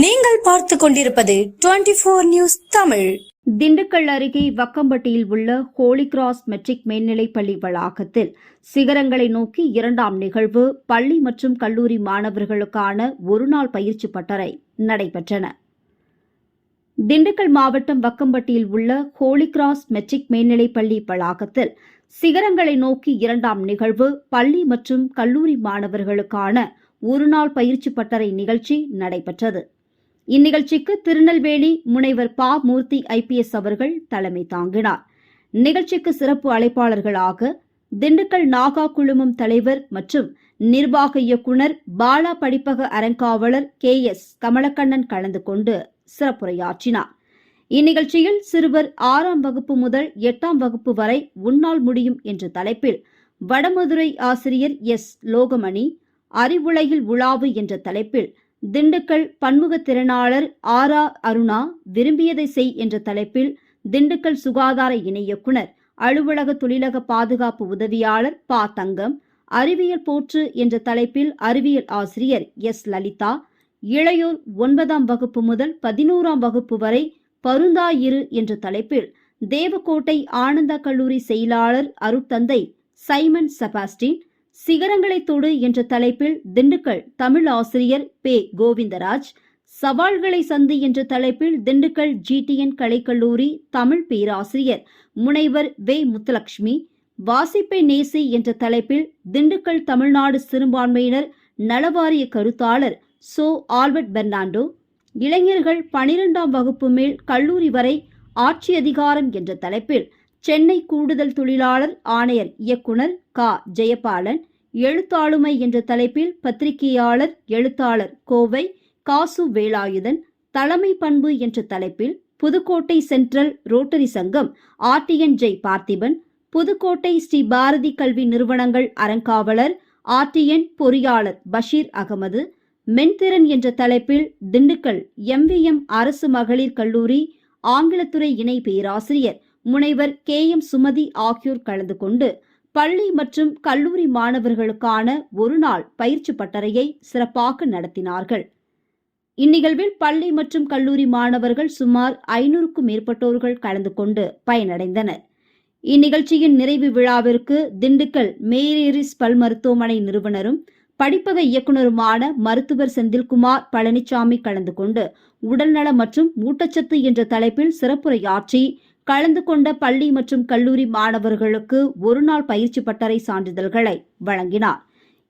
நீங்கள் பார்த்து கொண்டிருப்பது twenty four news Tamil. Dindigul அருகே வக்கம்பட்டியில் உள்ள ஹோலி கிராஸ் மெட்ரிக் மேல்நிலைப்பள்ளி வளாகத்தில் சிகரங்களை நோக்கி இரண்டாம் நிகழ்வு பள்ளி மற்றும் கல்லூரி மாணவர்களுக்கான ஒருநாள் பயிற்சி பட்டறை நடைபெற்றன. திண்டுக்கல் மாவட்டம் வக்கம்பட்டியில் உள்ள ஹோலி கிராஸ் மெட்ரிக் மேல்நிலைப்பள்ளி வளாகத்தில் சிகரங்களை நோக்கி இரண்டாம் நிகழ்வு பள்ளி மற்றும் கல்லூரி மாணவர்களுக்கான ஒருநாள் பயிற்சி பட்டறை நிகழ்ச்சி நடைபெற்றது. இந்நிகழ்ச்சிக்கு திருநெல்வேலி முனைவர் பா. மூர்த்தி ஐபிஎஸ் அவர்கள் தலைமை தாங்கினார். நிகழ்ச்சிக்கு சிறப்பு அழைப்பாளர்களாக திண்டுக்கல் நாகா குழுமம் தலைவர் மற்றும் நிர்வாக இயக்குனர் பாலா படிப்பக அறங்காவலர் கே. எஸ். கமலக்கண்ணன் கலந்து கொண்டு சிறப்புரையாற்றினார். இந்நிகழ்ச்சியில் சிறுவர் ஆறாம் வகுப்பு முதல் எட்டாம் வகுப்பு வரை உன்னால் முடியும் என்ற தலைப்பில் வடமதுரை ஆசிரியர் எஸ். லோகமணி அறிவுலகில் உலாவு என்ற தலைப்பில் திண்டுக்கல் பன்முகத்திறனாளர் ஆரா அருணா விரும்பியதை செய் என்ற தலைப்பில் திண்டுக்கல் சுகாதார இணை இயக்குனர் அலுவலக தொழிலக பாதுகாப்பு உதவியாளர் பா. தங்கம் அறிவியல் போற்று என்ற தலைப்பில் அறிவியல் ஆசிரியர் எஸ். லலிதா இளையோர் ஒன்பதாம் வகுப்பு முதல் பதினோராம் வகுப்பு வரை பருந்தாயிரு என்ற தலைப்பில் தேவக்கோட்டை ஆனந்தா கல்லூரி செயலாளர் அருட்தந்தை சைமன் செபாஸ்டின் சிகரங்களை தொடு என்ற தலைப்பில் திண்டுக்கல் தமிழ் ஆசிரியர் பே. கோவிந்தராஜ் சவால்களை சந்தி என்ற தலைப்பில் திண்டுக்கல் ஜிடிஎன் கலைக்கல்லூரி தமிழ் பேராசிரியர் முனைவர் வே. முத்துலட்சுமி வாசிப்பை நேசி என்ற தலைப்பில் திண்டுக்கல் தமிழ்நாடு சிறுபான்மையினர் நலவாரிய கருத்தாளர் சோ. ஆல்பர்ட் பெர்னாண்டோ இளைஞர்கள் பனிரெண்டாம் வகுப்பு மேல் கல்லூரி வரை ஆட்சி அதிகாரம் என்ற தலைப்பில் சென்னை கூடுதல் தொழிலாளர் ஆணையர் இயக்குனர் க. ஜெயபாலன் எழுத்தாளுமை என்ற தலைப்பில் பத்திரிகையாளர் எழுத்தாளர் கோவை காசு வேலாயுதன் தலைமை பண்பு என்ற தலைப்பில் புதுக்கோட்டை சென்ட்ரல் ரோட்டரி சங்கம் ஆர்டிஎன் ஜெய் பார்த்திபன் புதுக்கோட்டை ஸ்ரீ பாரதி கல்வி நிறுவனங்கள் அறங்காவலர் ஆர்டிஎன் பொறியாளர் பஷீர் அகமது மென்திறன் என்ற தலைப்பில் திண்டுக்கல் எம்விஎம் அரசு மகளிர் கல்லூரி ஆங்கிலத்துறை இணை பேராசிரியர் முனைவர் கே எம் சுமதி ஆகியோர் கலந்து கொண்டு பள்ளி மற்றும் கல்லூரி மாணவர்களுக்கான ஒருநாள் பயிற்சி பட்டறையை சிறப்பாக நடத்தினார்கள். இந்நிகழ்வில் பள்ளி மற்றும் கல்லூரி மாணவர்கள் சுமார் ஐநூறுக்கும் மேற்பட்டோர்கள் கலந்து கொண்டு பயனடைந்தனர். இந்நிகழ்ச்சியின் நிறைவு விழாவிற்கு திண்டுக்கல் மேரேரிஸ் பல் மருத்துவமனை நிறுவனரும் படிப்பக இயக்குனருமான மருத்துவர் செந்தில்குமார் பழனிசாமி கலந்து கொண்டு உடல்நலம் மற்றும் ஊட்டச்சத்து என்ற தலைப்பில் சிறப்புரையாற்றி கலந்து கொண்ட பள்ளி மற்றும் கல்லூரி மாணவர்களுக்கு ஒருநாள் பயிற்சி பட்டறை சான்றிதழ்களை வழங்கினார்.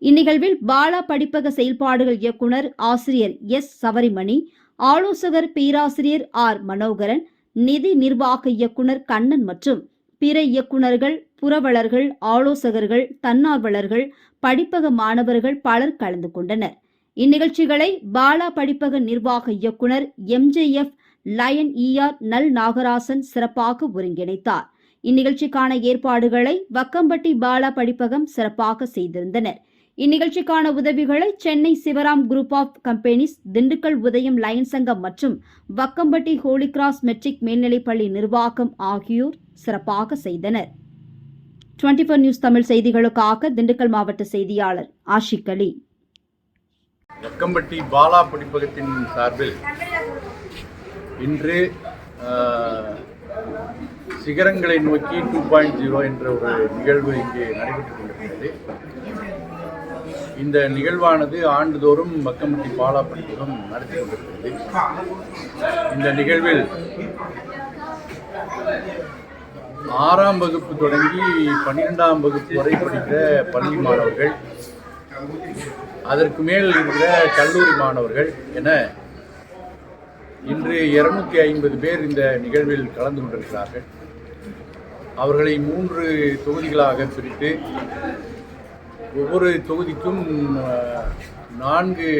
இந்நிகழ்வில் பாலா படிப்பக செயல்பாடுகள் இயக்குனர் ஆசிரியர் எஸ். சவரிமணி ஆலோசகர் பேராசிரியர் ஆர். மனோகரன் நிதி நிர்வாக இயக்குனர் கண்ணன் மற்றும் பிற இயக்குனர்கள் புரவலர்கள் ஆலோசகர்கள் தன்னார்வலர்கள் படிப்பக மாணவர்கள் பலர் கலந்து கொண்டனர். இந்நிகழ்ச்சிகளை பாலா படிப்பக நிர்வாக இயக்குனர் எம்ஜேஎஃப் லயன் இஆர் நல் நாகராசன் சிறப்பாக ஒருங்கிணைத்தார். இந்நிகழ்ச்சிக்கான ஏற்பாடுகளை வக்கம்பட்டி பாலா படிப்பகம் சிறப்பாக செய்திருந்தனர். இந்நிகழ்ச்சிக்கான உதவிகளை Chennai Sivaram group of companies Dindigul Udhayam lion சங்கம் மற்றும் வக்கம்பட்டி ஹோலி கிராஸ் மெட்ரிக் மேல்நிலைப்பள்ளி நிர்வாகம் ஆகியோர் சிறப்பாக செய்தனர். டுவெண்டி ஃபோர் நியூஸ் தமிழ் செய்திகளுக்காக திண்டுக்கல் மாவட்ட செய்தியாளர் ஆஷிக் அலி. வக்கம்பட்டி பாலா படிப்பகத்தின் சார்பில் இன்று சிகரங்களை நோக்கி டூ பாயிண்ட் ஜீரோ என்ற ஒரு நிகழ்வு இங்கே நடைபெற்றுக் கொண்டிருக்கிறது. இந்த நிகழ்வானது ஆண்டுதோறும் மக்கமட்டி பாலா படிப்பகம் நடத்தி கொண்டிருக்கிறது. இந்த நிகழ்வில் ஆறாம் வகுப்பு தொடங்கி பன்னிரெண்டாம் வகுப்பு வரை படிக்கிற பள்ளி மாணவர்கள் அதற்கு மேல் இருக்கிற கல்லூரி மாணவர்கள் என இன்று இருநூத்தி ஐம்பது பேர் இந்த நிகழ்வில் கலந்து கொண்டிருக்கிறார்கள். அவர்களை மூன்று தொகுதிகளாக பிரித்து ஒவ்வொரு தொகுதிக்கும் நான்கு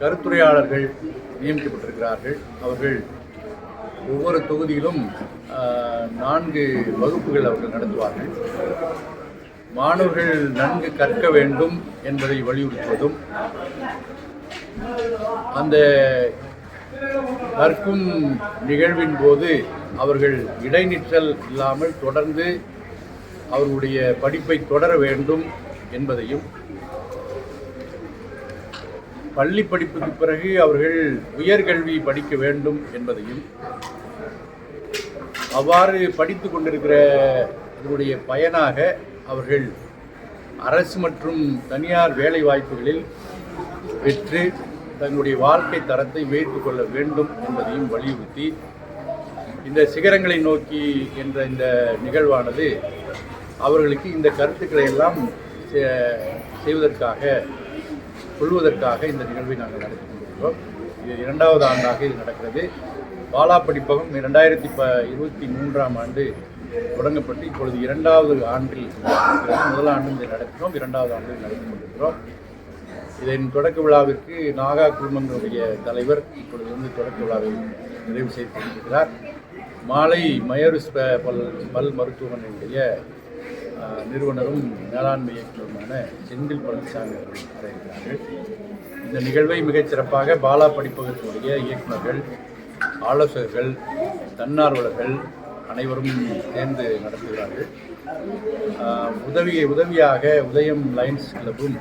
கருத்துரையாளர்கள் நியமிக்கப்பட்டிருக்கிறார்கள். அவர்கள் ஒவ்வொரு தொகுதியிலும் நான்கு வகுப்புகள் அவர்கள் நடத்துவார்கள். மாணவர்கள் நன்கு கற்க வேண்டும் என்பதை வலியுறுத்துவதும் அந்த கற்கும் நிகழ்வின் போது அவர்கள் இடைநிற்றல் இல்லாமல் தொடர்ந்து அவர்களுடைய படிப்பை தொடர வேண்டும் என்பதையும் பள்ளி படிப்புக்கு பிறகு அவர்கள் உயர்கல்வி படிக்க வேண்டும் என்பதையும் அவ்வாறு படித்து கொண்டிருக்கிற இதனுடைய பயனாக அவர்கள் அரசு மற்றும் தனியார் வேலை வாய்ப்புகளில் பெற்று தங்களுடைய வாழ்க்கை தரத்தை உயர்த்து கொள்ள வேண்டும் என்பதையும் வலியுறுத்தி இந்த சிகரங்களை நோக்கி என்ற இந்த நிகழ்வானது அவர்களுக்கு இந்த கருத்துக்களை எல்லாம் செ- செய்வதற்காக கொள்வதற்காக இந்த நிகழ்வை நாங்கள் நடத்தி கொண்டிருக்கிறோம். இது இரண்டாவது ஆண்டாக இது நடக்கிறது. பாலா படிப்பகம் இரண்டாயிரத்தி ப இருபத்தி மூன்றாம் ஆண்டு தொடங்கப்பட்டு இப்பொழுது இரண்டாவது ஆண்டில் முதல் ஆண்டு இதை நடத்தினோம். இரண்டாவது ஆண்டு நடத்தி கொண்டிருக்கிறோம். இதன் தொடக்க விழாவிற்கு நாகா குழுமங்களுடைய தலைவர் இப்பொழுது வந்து தொடக்க விழாவை நிறைவு செய்து கொண்டிருக்கிறார். மாலை மயருஸ் பல் பல் மருத்துவமனையுடைய நிறுவனரும் மேலாண்மை இயக்குநருமான செந்தில் பழனிசாமி அவர்கள் வர இருக்கிறார்கள் இந்த நிகழ்வை மிகச் சிறப்பாக பாலா படிப்பகத்தினுடைய இயக்குநர்கள் ஆலோசகர்கள் தன்னார்வலர்கள் அனைவரும் சேர்ந்து நடத்துகிறார்கள். உதவியை உதவியாக உதயம் லயன்ஸ் கிளப்பும்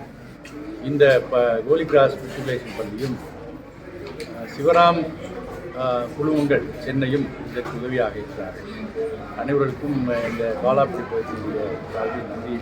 இந்த ப கோலி கிராஸ் மெட்ரிகுலேஷன் பள்ளியும் சிவராம் குழுமங்கள் சென்னையும் இதற்கு உதவியாக இருக்கிறார்கள். அனைவருக்கும் இந்த பாலாப்படி பகுதியினுடைய சார்பில் நன்றி